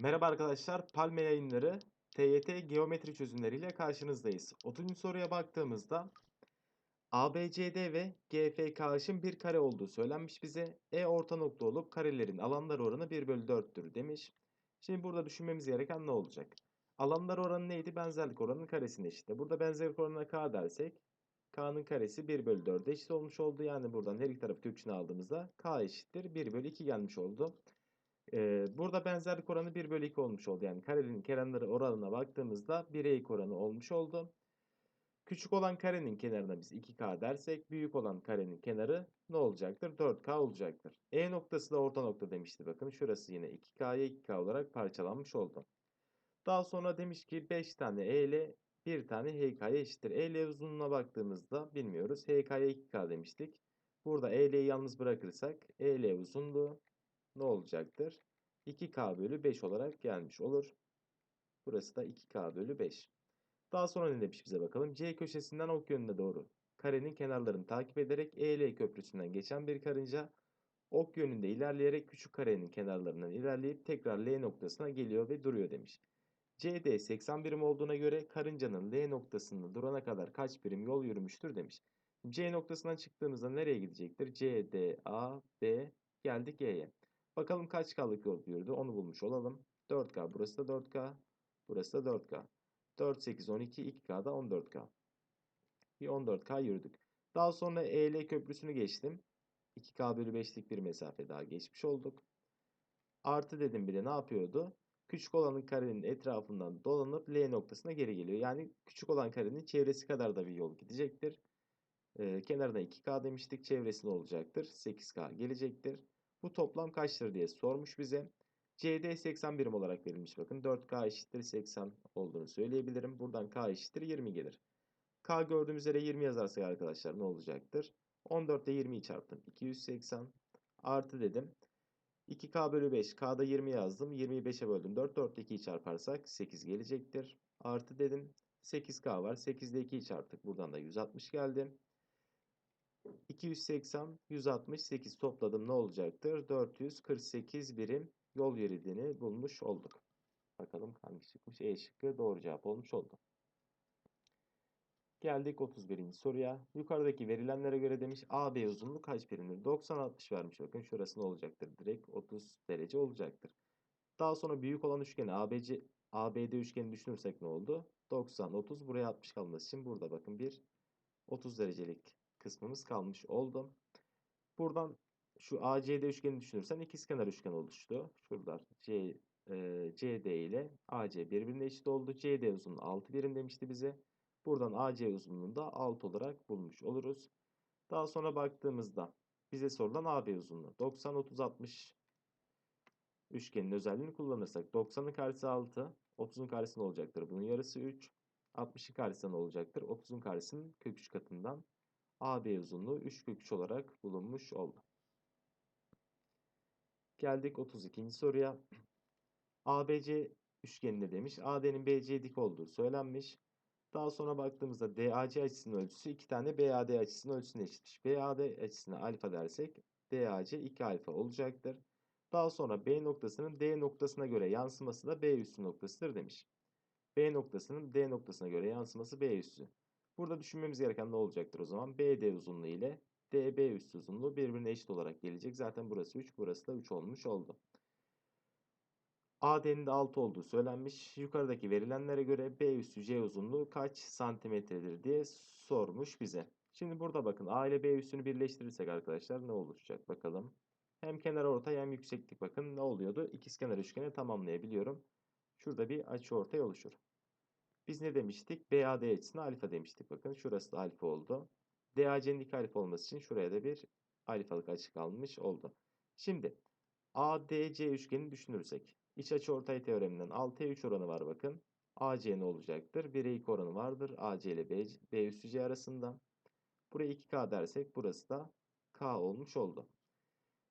Merhaba arkadaşlar, Palme yayınları TYT geometri çözümleriyle karşınızdayız. 30. soruya baktığımızda ABCD ve GFKH'ın bir kare olduğu söylenmiş bize. E orta nokta olup karelerin alanlar oranı 1 bölü 4'tür demiş. Şimdi burada düşünmemiz gereken ne olacak? Alanlar oranı neydi? Benzerlik oranının karesine eşit. Burada benzerlik oranına K dersek K'nın karesi 1 bölü 4'e eşit olmuş oldu. Yani buradan her iki tarafı kök içine aldığımızda K eşittir 1 bölü 2 gelmiş oldu. Burada benzerlik oranı 1 bölü 2 olmuş oldu. Yani karenin kenarları oranına baktığımızda 1'e 2 oranı olmuş oldu. Küçük olan karenin kenarına biz 2K dersek büyük olan karenin kenarı ne olacaktır? 4K olacaktır. E noktası da orta nokta demişti. Bakın şurası yine 2K'ya 2K olarak parçalanmış oldu. Daha sonra demiş ki 5 tane E ile 1 tane HK'ya eşittir. E ile uzunluğuna baktığımızda bilmiyoruz. HK'ya 2K demiştik. Burada E ile'yi yalnız bırakırsak E ile uzunluğu ne olacaktır? 2K bölü 5 olarak gelmiş olur. Burası da 2K bölü 5. Daha sonra ne demiş bize bakalım. C köşesinden ok yönüne doğru karenin kenarlarını takip ederek EL köprüsünden geçen bir karınca ok yönünde ilerleyerek küçük karenin kenarlarından ilerleyip tekrar L noktasına geliyor ve duruyor demiş. CD 80 birim olduğuna göre karıncanın L noktasında durana kadar kaç birim yol yürümüştür demiş. C noktasından çıktığımızda nereye gidecektir? C, D, A, B geldik E'ye. Bakalım kaç K'lık yol yürüdü onu bulmuş olalım. 4K burası da 4K. Burası da 4K. 4, 8, 12, 2K'da 14K. Bir 14K yürüdük. Daha sonra EL köprüsünü geçtim. 2K bölü 5'lik bir mesafe daha geçmiş olduk. Artı dedim bile ne yapıyordu? Küçük olanın karenin etrafından dolanıp L noktasına geri geliyor. Yani küçük olan karenin çevresi kadar da bir yol gidecektir. Ee, kenarına 2K demiştik. Çevresi ne olacaktır? 8K gelecektir. Bu toplam kaçtır diye sormuş bize. CD 80 birim olarak verilmiş bakın. 4K eşittir 80 olduğunu söyleyebilirim. Buradan K eşittir 20 gelir. K gördüğümüz üzere 20 yazarsak arkadaşlar ne olacaktır? 14 ile 20'yi çarptım. 280 artı dedim. 2K bölü 5. K'da 20 yazdım. 20'yi 5'e böldüm. 4, 4 ile 2'yi çarparsak 8 gelecektir. Artı dedim. 8K var. 8 ile 2'yi çarptık. Buradan da 160 geldi. 280, 168 topladım ne olacaktır? 448 birim yol yürüdüğünü bulmuş olduk. Bakalım hangi çıkmış? E şıkkı doğru cevap olmuş oldu. Geldik 31. soruya. Yukarıdaki verilenlere göre demiş AB uzunluğu kaç birimdir? 90 60 vermiş. Bakın şurası ne olacaktır? Direkt 30 derece olacaktır. Daha sonra büyük olan üçgeni ABC ABD üçgeni düşünürsek ne oldu? 90 30 buraya 60 kalması için burada bakın bir 30 derecelik kısmımız kalmış oldu. Buradan şu ACD üçgeni düşünürsen ikizkenar üçgen oluştu. Şuralar C, e, CD ile AC birbirine eşit oldu. CD uzunluğu 6 birim demişti bize. Buradan AC uzunluğunu da 6 olarak bulmuş oluruz. Daha sonra baktığımızda bize sorulan AB uzunluğu 90 30 60 üçgenin özelliğini kullanırsak 90'ın karesi 6, 30'un karesi ne olacaktır? Bunun yarısı 3. 60'ın karesi ne olacaktır? 30'un karesinin kök 3 katından AB uzunluğu 3 kök 3 olarak bulunmuş oldu. Geldik 32. soruya. ABC üçgeninde demiş. AD'nin BC'ye dik olduğu söylenmiş. Daha sonra baktığımızda DAC açısının ölçüsü 2 tane BAD açısının ölçüsüne eşitmiş. BAD açısına alfa dersek DAC 2 alfa olacaktır. Daha sonra B noktasının D noktasına göre yansıması da B üssü noktasıdır demiş. B noktasının D noktasına göre yansıması B üssü. Burada düşünmemiz gereken ne olacaktır o zaman? BD uzunluğu ile DB üssü uzunluğu birbirine eşit olarak gelecek. Zaten burası 3, burası da 3 olmuş oldu. AD'nin de 6 olduğu söylenmiş. Yukarıdaki verilenlere göre B üssü C uzunluğu kaç santimetredir diye sormuş bize. Şimdi burada bakın A ile B üssünü birleştirirsek arkadaşlar ne oluşacak bakalım. Hem kenar ortay hem yükseklik bakın ne oluyordu? İkizkenar üçgeni tamamlayabiliyorum. Şurada bir açı ortay oluşur. Biz ne demiştik? BAD açısına alfa demiştik. Bakın şurası da alfa oldu. DAC'nin 2 alfa olması için şuraya da bir alfalık açı kalmış oldu. Şimdi ADC üçgenini düşünürsek. İç açı ortay teoreminden 6'ya 3 oranı var bakın. AC ne olacaktır? 1'e 2 oranı vardır. AC ile B, B üssü C arasında. Buraya 2K dersek burası da K olmuş oldu.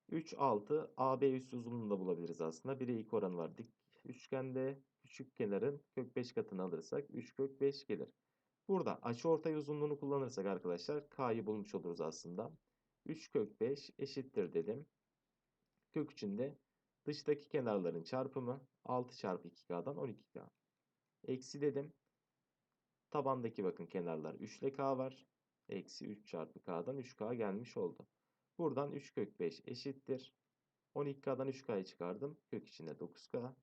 3, 6 AB üssü uzunluğunu da bulabiliriz aslında. 1'e 2 oranı var dik üçgende. Küçük kenarın kök 5 katını alırsak 3 kök 5 gelir. Burada açı ortay uzunluğunu kullanırsak arkadaşlar K'yı bulmuş oluruz aslında. 3 kök 5 eşittir dedim. Kök içinde Dıştaki kenarların çarpımı 6 çarpı 2K'dan 12K. Eksi dedim. Tabandaki bakın kenarlar 3 ile K var. Eksi 3 çarpı K'dan 3K gelmiş oldu. Buradan 3 kök 5 eşittir. 12K'dan 3K'yı çıkardım. Kök içinde 9K.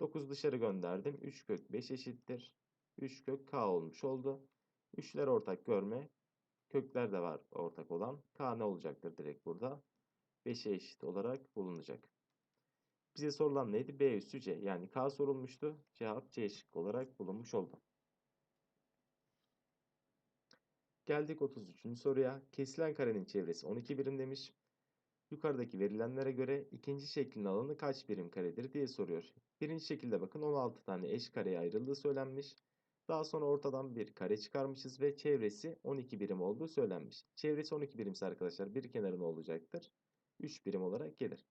9 dışarı gönderdim. 3 kök 5 eşittir. 3 kök K olmuş oldu. 3'ler ortak görme. Kökler de var ortak olan. K ne olacaktır direkt burada? 5'e eşit olarak bulunacak. Bize sorulan neydi? B üstü C. Yani K sorulmuştu. Cevap C şıkkı olarak bulunmuş oldu. Geldik 33. soruya. Kesilen karenin çevresi 12 birim demiş. Yukarıdaki verilenlere göre ikinci şeklin alanı kaç birim karedir diye soruyor. Birinci şekilde bakın 16 tane eş kareye ayrıldığı söylenmiş. Daha sonra ortadan bir kare çıkarmışız ve çevresi 12 birim olduğu söylenmiş. Çevresi 12 birimse arkadaşlar bir kenarı ne olacaktır? 3 birim olarak gelir.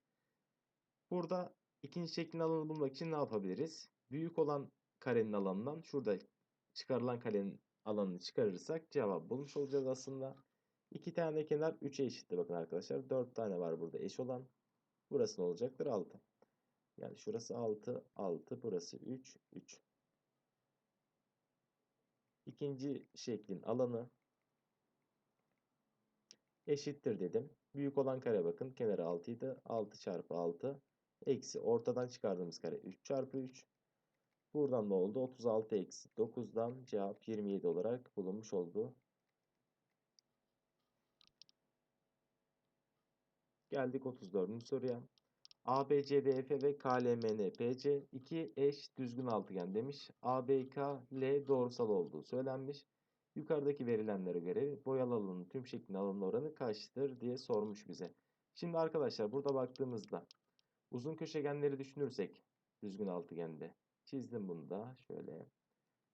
Burada ikinci şeklin alanını bulmak için ne yapabiliriz? Büyük olan karenin alanından şurada çıkarılan karenin alanını çıkarırsak cevap bulmuş olacağız aslında. 2 tane kenar 3'e eşittir bakın arkadaşlar. 4 tane var burada eş olan. Burası ne olacaktır? 6. Yani şurası 6, 6, burası 3, 3. İkinci şeklin alanı eşittir dedim. Büyük olan kare bakın kenarı 6 idi. 6 çarpı 6 eksi ortadan çıkardığımız kare 3 çarpı 3. Buradan ne oldu? 36 eksi 9'dan cevap 27 olarak bulunmuş oldu. Geldik 34. soruya. ABCDF ve KLMNPC iki eş düzgün altıgen demiş. ABK L doğrusal olduğu söylenmiş. Yukarıdaki verilenlere göre boyalı alanın tüm şeklin alanı oranı kaçtır diye sormuş bize. Şimdi arkadaşlar burada baktığımızda uzun köşegenleri düşünürsek düzgün altıgende çizdim bunu da şöyle.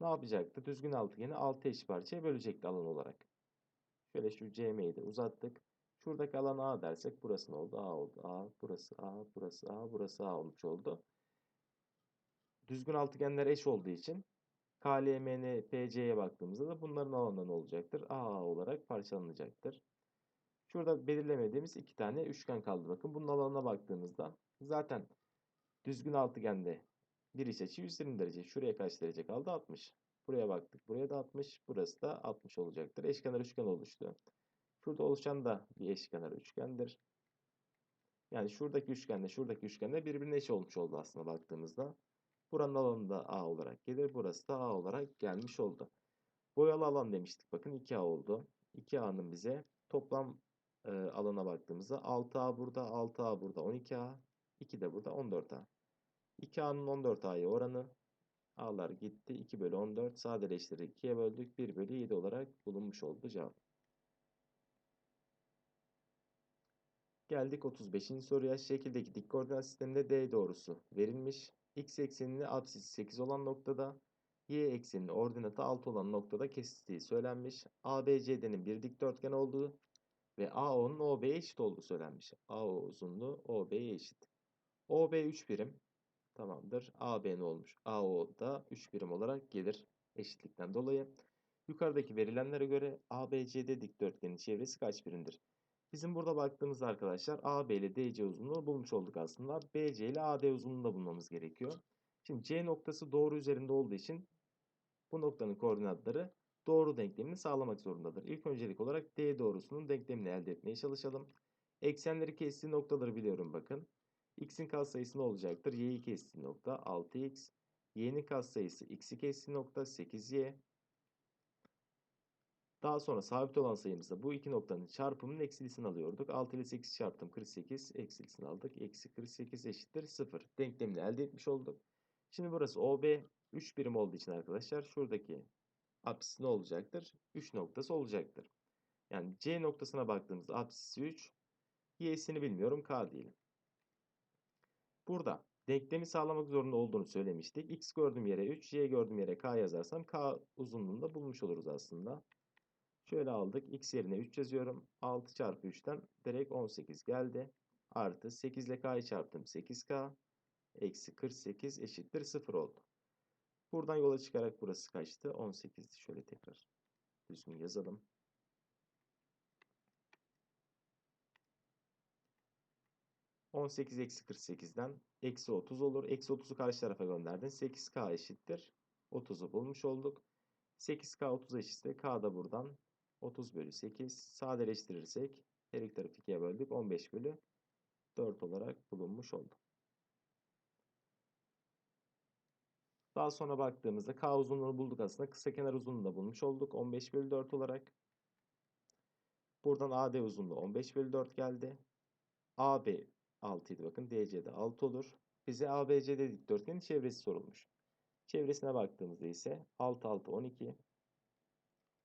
Ne yapacaktı? Düzgün altıgeni 6 eş parçaya bölecekti alan olarak. Şöyle şu CM'yi de uzattık. Şuradaki alan A dersek burası ne oldu? A oldu. A, burası A, burası A, burası A olmuş oldu. Düzgün altıgenler eş olduğu için KLMN, PC'ye baktığımızda da bunların alanları olacaktır? A olarak parçalanacaktır. Şurada belirlemediğimiz iki tane üçgen kaldı. Bakın bunun alanına baktığımızda zaten düzgün altıgende bir iç açı 120 derece. Şuraya kaç derece kaldı? 60. Buraya baktık. Buraya da 60. Burası da 60 olacaktır. Eşkenar üçgen oluştu. Şurada oluşan da bir eşkenar üçgendir. Yani şuradaki üçgenle şuradaki üçgenle birbirine eş olmuş oldu aslında baktığımızda. Buranın alanı da A olarak gelir. Burası da A olarak gelmiş oldu. Boyalı alan demiştik. Bakın 2A oldu. 2A'nın bize toplam e, alana baktığımızda 6A burada, 6A burada, 12A, 2 de burada 14A. 2A'nın 14A'ya oranı A'lar gitti. 2 bölü 14 sadeleştirdik. 2'ye böldük. 1 bölü 7 olarak bulunmuş oldu cevap. Geldik 35. soruya. Şekildeki dik koordinat sisteminde D doğrusu verilmiş. X eksenini apsisi 8 olan noktada, Y ekseninin ordinatı 6 olan noktada kesiştiği söylenmiş. ABCD'nin bir dikdörtgen olduğu ve AO'nun OB'ye eşit olduğu söylenmiş. AO uzunluğu OB'ye eşit. OB 3 birim. Tamamdır. AB ne olmuş? AO da 3 birim olarak gelir eşitlikten dolayı. Yukarıdaki verilenlere göre ABCD dikdörtgenin çevresi kaç birimdir? Bizim burada baktığımızda arkadaşlar AB ile DC uzunluğu bulmuş olduk aslında. BC ile AD uzunluğunu da bulmamız gerekiyor. Şimdi C noktası doğru üzerinde olduğu için bu noktanın koordinatları doğru denklemini sağlamak zorundadır. İlk öncelik olarak D doğrusunun denklemini elde etmeye çalışalım. Eksenleri kestiği noktaları biliyorum bakın. X'in katsayısı ne olacaktır? Y'yi kestiği nokta 6X. Y'nin katsayısı X'i kestiği nokta 8Y. Daha sonra sabit olan sayımızda bu iki noktanın çarpımının eksilisini alıyorduk. 6 ile 8 çarptım 48. Eksilisini aldık. Eksi 48 eşittir 0. Denklemini elde etmiş olduk. Şimdi burası OB 3 birim olduğu için arkadaşlar şuradaki apsis ne olacaktır? 3 noktası olacaktır. Yani C noktasına baktığımızda apsisi 3. Y'sini bilmiyorum K diyelim. Burada denklemi sağlamak zorunda olduğunu söylemiştik. X gördüğüm yere 3, Y gördüğüm yere K yazarsam K uzunluğunu da bulmuş oluruz aslında. Şöyle aldık. X yerine 3 yazıyorum. 6 çarpı 3'ten direkt 18 geldi. Artı 8 ile K'yı çarptım. 8K. Eksi 48 eşittir 0 oldu. Buradan yola çıkarak burası kaçtı? 18'di. Şöyle tekrar düzgün yazalım. 18 eksi 48'den eksi 30 olur. Eksi 30'u karşı tarafa gönderdin. 8K eşittir. 30'u bulmuş olduk. 8K 30 eşitse K da buradan 30 bölü 8. Sadeleştirirsek her iki tarafı 2'ye böldük. 15 bölü 4 olarak bulunmuş oldu. Daha sonra baktığımızda K uzunluğunu bulduk aslında. Kısa kenar uzunluğunu da bulmuş olduk. 15 bölü 4 olarak. Buradan AD uzunluğu 15 bölü 4 geldi. AB 6 idi bakın. DC de 6 olur. Bize ABCD dikdörtgenin çevresi sorulmuş. Çevresine baktığımızda ise 6 6 12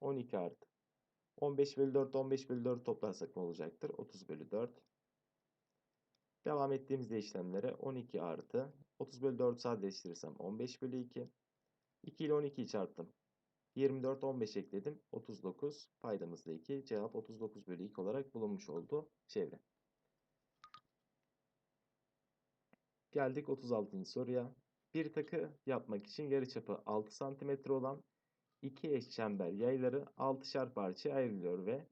12 artı 15 bölü 4 15 bölü 4 toplarsak ne olacaktır? 30 bölü 4. Devam ettiğimizde işlemlere 12 artı 30 bölü 4 sadeleştirirsem 15 bölü 2. 2 ile 12'yi çarptım. 24 15 ekledim. 39 paydamızda 2. Cevap 39 bölü 2 olarak bulunmuş oldu çevre. Geldik 36. soruya. Bir takı yapmak için yarıçapı 6 cm olan iki eş çember yayları 6'şar parçaya ayrılıyor ve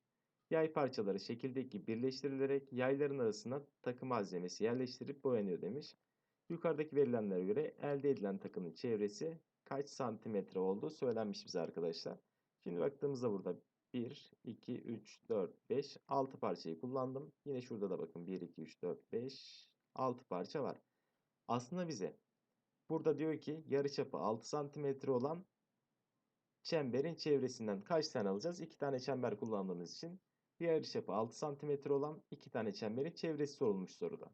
yay parçaları şekildeki birleştirilerek yayların arasına takı malzemesi yerleştirip boyanıyor demiş. Yukarıdaki verilenlere göre elde edilen takının çevresi kaç santimetre olduğu söylenmiş bize arkadaşlar. Şimdi baktığımızda burada 1, 2, 3, 4, 5, 6 parçayı kullandım. Yine şurada da bakın 1, 2, 3, 4, 5, 6 parça var. Aslında bize burada diyor ki yarıçapı 6 santimetre olan çemberin çevresinden kaç tane alacağız? 2 tane çember kullandığımız için yarıçapı 6 santimetre olan 2 tane çemberin çevresi sorulmuş soruda.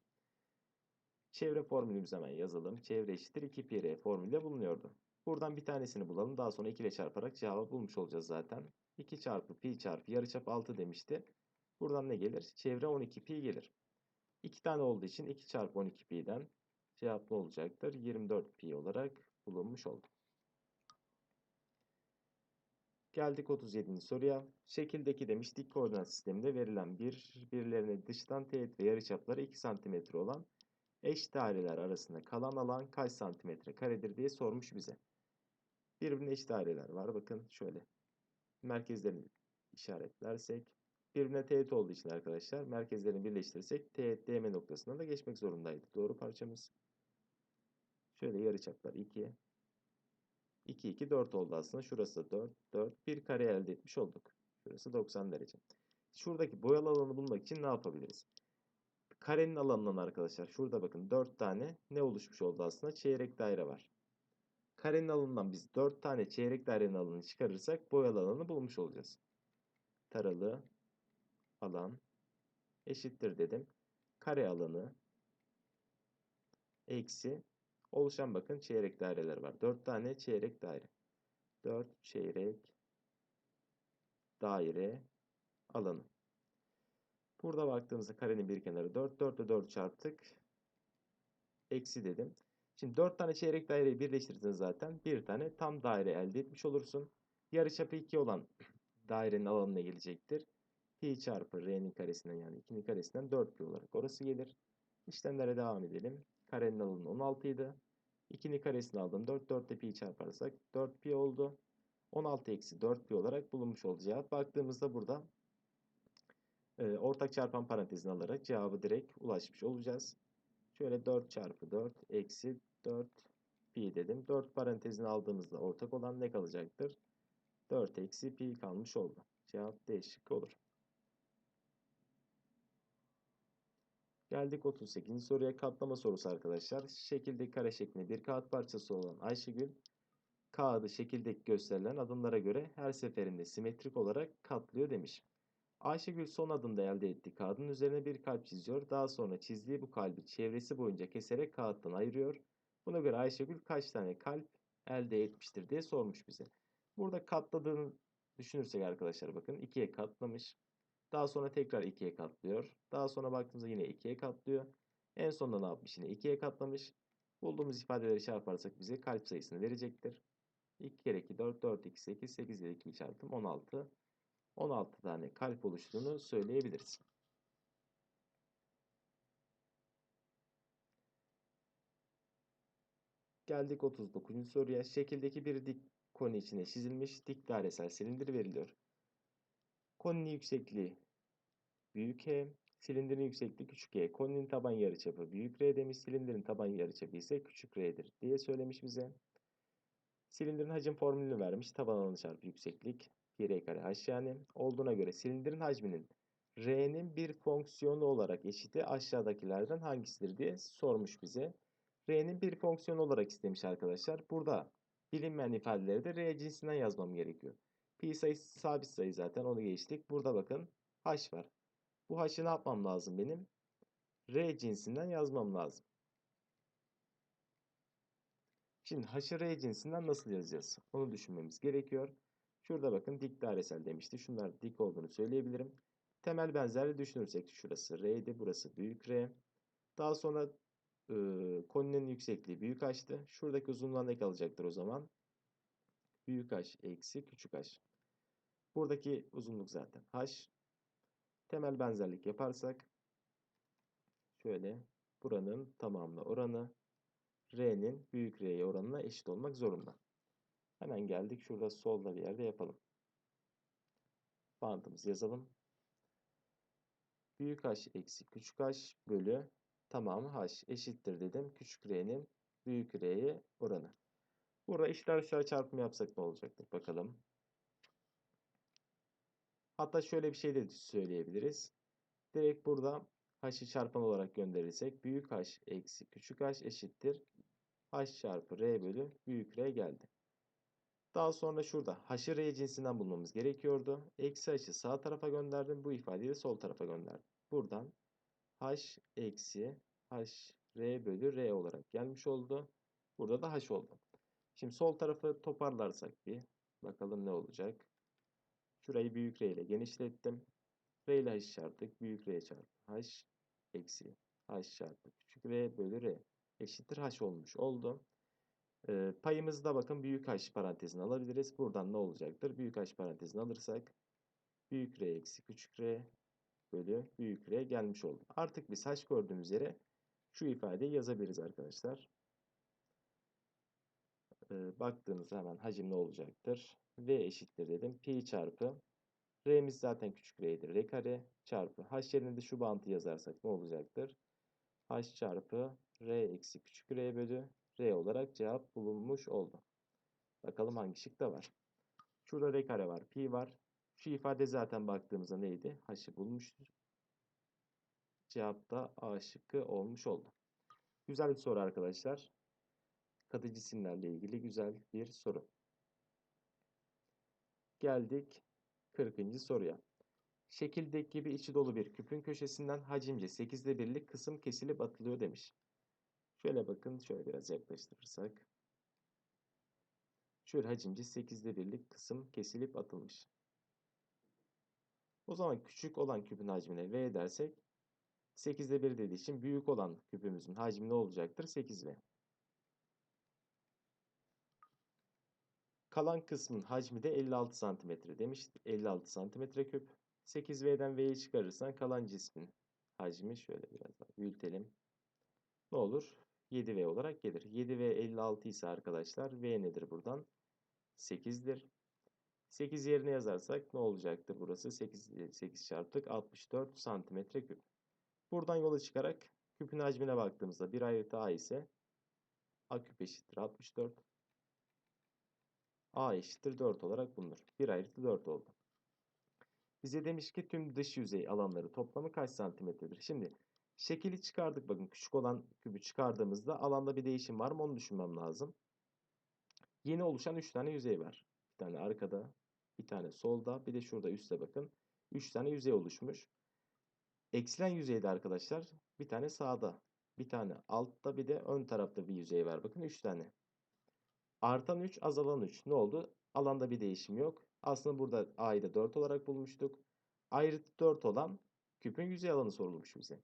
Çevre formülümüzü hemen yazalım. Çevre eşittir 2 pi r formülde bulunuyordu. Buradan bir tanesini bulalım. Daha sonra 2 ile çarparak cevabı bulmuş olacağız zaten. 2 çarpı pi çarpı yarıçap 6 demişti. Buradan ne gelir? Çevre 12 pi gelir. 2 tane olduğu için 2 çarpı 12 pi'den cevap ne olacaktır? 24 pi olarak bulunmuş oldu. Geldik 37. soruya. Şekildeki demiş dik koordinat sisteminde verilen bir birbirlerine dıştan teğet ve yarıçapları 2 cm olan eş daireler arasında kalan alan kaç santimetre karedir diye sormuş bize. Birbirine eş daireler var. Bakın şöyle. Merkezlerini işaretlersek birbirine teğet olduğu için arkadaşlar merkezlerini birleştirirsek teğet DM noktasından da geçmek zorundaydı. Doğru parçamız. Şöyle yarıçaplar 2. 2, 2, 4 oldu aslında. Şurası da 4, 4. Bir kare elde etmiş olduk. Şurası 90 derece. Şuradaki boyalı alanı bulmak için ne yapabiliriz? Karenin alanından arkadaşlar şurada bakın 4 tane ne oluşmuş oldu aslında? Çeyrek daire var. Karenin alanından biz 4 tane çeyrek dairenin alanını çıkarırsak boyalı alanı bulmuş olacağız. Taralı alan eşittir dedim. Kare alanı eksi oluşan bakın çeyrek daireler var. 4 tane çeyrek daire. 4 çeyrek daire alanı. Burada baktığımızda karenin bir kenarı 4. 4 ile 4 çarptık. Eksi dedim. Şimdi 4 tane çeyrek daireyi birleştirdin zaten. Bir tane tam daire elde etmiş olursun. Yarıçapı 2 olan dairenin alanına gelecektir. Pi çarpı r'nin karesinden yani 2'nin karesinden 4 pi olarak orası gelir. İşlemlere devam edelim. Karenin alanı 16 idi. 2'nin karesini aldım. 4 4 ile pi çarparsak 4 pi oldu. 16 eksi 4 pi olarak bulunmuş olacak. Baktığımızda burada e, ortak çarpan parantezini alarak cevabı direkt ulaşmış olacağız. Şöyle 4 çarpı 4 eksi 4 pi dedim. 4 parantezini aldığımızda ortak olan ne kalacaktır? 4 eksi pi kalmış oldu. Cevap D şıkkı olur. Geldik 38. soruya katlama sorusu arkadaşlar. Şekildeki kare şeklinde bir kağıt parçası olan Ayşegül kağıdı şekildeki gösterilen adımlara göre her seferinde simetrik olarak katlıyor demiş. Ayşegül son adımda elde ettiği kağıdın üzerine bir kalp çiziyor. Daha sonra çizdiği bu kalbi çevresi boyunca keserek kağıttan ayırıyor. Buna göre Ayşegül kaç tane kalp elde etmiştir diye sormuş bize. Burada katladığını düşünürsek arkadaşlar bakın ikiye katlamış. Daha sonra tekrar ikiye katlıyor. Daha sonra baktığımızda yine ikiye katlıyor. En sonunda ne yapmış? Yine ikiye katlamış. Bulduğumuz ifadeleri çarparsak bize kalp sayısını verecektir. 2 kere 2 4, 4 2 8, 8 ile 2'yi çarptım 16. 16 tane kalp oluştuğunu söyleyebiliriz. Geldik 39. soruya. Şekildeki bir dik koni içine çizilmiş dik dairesel silindir veriliyor. Koninin yüksekliği büyük H, Silindirin yüksekliği küçük e. Koninin taban yarıçapı büyük r demiş. Silindirin taban yarıçapı ise küçük r'dir diye söylemiş bize. Silindirin hacim formülünü vermiş. Taban alanı çarpı yükseklik. 1 kare h yani. Olduğuna göre silindirin hacminin r'nin bir fonksiyonu olarak eşiti aşağıdakilerden hangisidir diye sormuş bize. r'nin bir fonksiyon olarak istemiş arkadaşlar. Burada bilinmeyen ifadeleri de r cinsinden yazmam gerekiyor. Pi sayısı sabit sayı zaten onu geçtik. Burada bakın h var. Bu h'ı ne yapmam lazım benim? R cinsinden yazmam lazım. Şimdi h'ı R cinsinden nasıl yazacağız? Onu düşünmemiz gerekiyor. Şurada bakın dik dairesel demişti. Şunlar dik olduğunu söyleyebilirim. Temel benzerliği düşünürsek şurası R'ydi. Burası büyük R. Daha sonra e, koninin yüksekliği büyük H'tı. Şuradaki uzunluğa ne kalacaktır o zaman? Büyük H eksi küçük H. Buradaki uzunluk zaten H. Temel benzerlik yaparsak şöyle buranın tamamına oranı R'nin büyük R'ye oranına eşit olmak zorunda. Hemen geldik. Şurada solda bir yerde yapalım. Bantımızı yazalım. Büyük H eksi küçük H bölü tamamı H eşittir dedim. Küçük R'nin büyük R'ye oranı. Burada içler dışlar çarpımı yapsak ne olacaktır? Bakalım. Hatta şöyle bir şey de söyleyebiliriz. Direkt burada h'ı çarpan olarak gönderirsek büyük h eksi küçük h eşittir. h çarpı r bölü büyük r geldi. Daha sonra şurada h'ı r cinsinden bulmamız gerekiyordu. Eksi h'ı sağ tarafa gönderdim. Bu ifadeyi de sol tarafa gönderdim. Buradan h eksi h r bölü r olarak gelmiş oldu. Burada da h oldu. Şimdi sol tarafı toparlarsak bir bakalım ne olacak. Şurayı büyük R ile genişlettim. R ile H çarptık. Büyük R çarpı H eksi H çarpı küçük R bölü R eşittir H olmuş oldu. E, payımızı da bakın büyük H parantezine alabiliriz. Buradan ne olacaktır? Büyük H parantezine alırsak büyük R eksi küçük R bölü büyük R gelmiş oldu. Artık biz H gördüğümüz yere şu ifadeyi yazabiliriz arkadaşlar. E, baktığımızda hemen hacim ne olacaktır? V eşittir dedim. Pi çarpı R'miz zaten küçük R'dir. R kare çarpı H yerine de şu bantı yazarsak ne olacaktır? H çarpı R eksi küçük R bölü R olarak cevap bulunmuş oldu. Bakalım hangi şıkta var. Şurada R kare var. Pi var. Şu ifade zaten baktığımızda neydi? H'ı bulmuştur. Cevap da A şıkkı olmuş oldu. Güzel bir soru arkadaşlar. Katı cisimlerle ilgili güzel bir soru. Geldik 40. soruya. Şekildeki gibi içi dolu bir küpün köşesinden hacimce 8'de 1'lik kısım kesilip atılıyor demiş. Şöyle bakın şöyle biraz yaklaştırırsak. Şöyle hacimce 8'de 1'lik kısım kesilip atılmış. O zaman küçük olan küpün hacmine V dersek 8'de 1 dediği için büyük olan küpümüzün hacmi ne olacaktır? 8V. Kalan kısmın hacmi de 56 santimetre demiş. 56 santimetre küp. 8V'den V'yi çıkarırsan kalan cismin hacmi şöyle biraz daha büyütelim. Ne olur? 7V olarak gelir. 7V 56 ise arkadaşlar V nedir buradan? 8'dir. 8 yerine yazarsak ne olacaktır burası? 8, 8 çarptık 64 santimetre küp. Buradan yola çıkarak küpün hacmine baktığımızda 1 ayrıtı A ise A küp eşittir 64. A eşittir 4 olarak bulunur. 1 ayrıtı 4 oldu. Bize demiş ki tüm dış yüzey alanları toplamı kaç santimetredir? Şimdi şekili çıkardık. Bakın küçük olan kübü çıkardığımızda alanda bir değişim var mı onu düşünmem lazım. Yeni oluşan 3 tane yüzey var. Bir tane arkada, bir tane solda, bir de şurada üstte bakın. 3 tane yüzey oluşmuş. Eksilen yüzeyde arkadaşlar bir tane sağda, bir tane altta, bir de ön tarafta bir yüzey var. Bakın 3 tane. Artan 3, azalan 3. Ne oldu? Alanda bir değişim yok. Aslında burada A'yı da 4 olarak bulmuştuk. Ayrıtı 4 olan küpün yüzey alanı sorulmuş bize.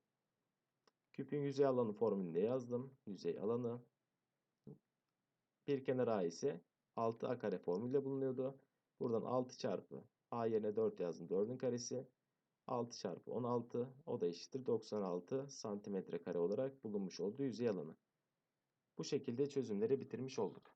Küpün yüzey alanı formülünde yazdım. Yüzey alanı. Bir kenar A ise 6A kare formülüyle bulunuyordu. Buradan 6 çarpı A yerine 4 yazdım. 4'ün karesi. 6 çarpı 16 o da eşittir 96 santimetre kare olarak bulunmuş olduğu yüzey alanı. Bu şekilde çözümleri bitirmiş olduk.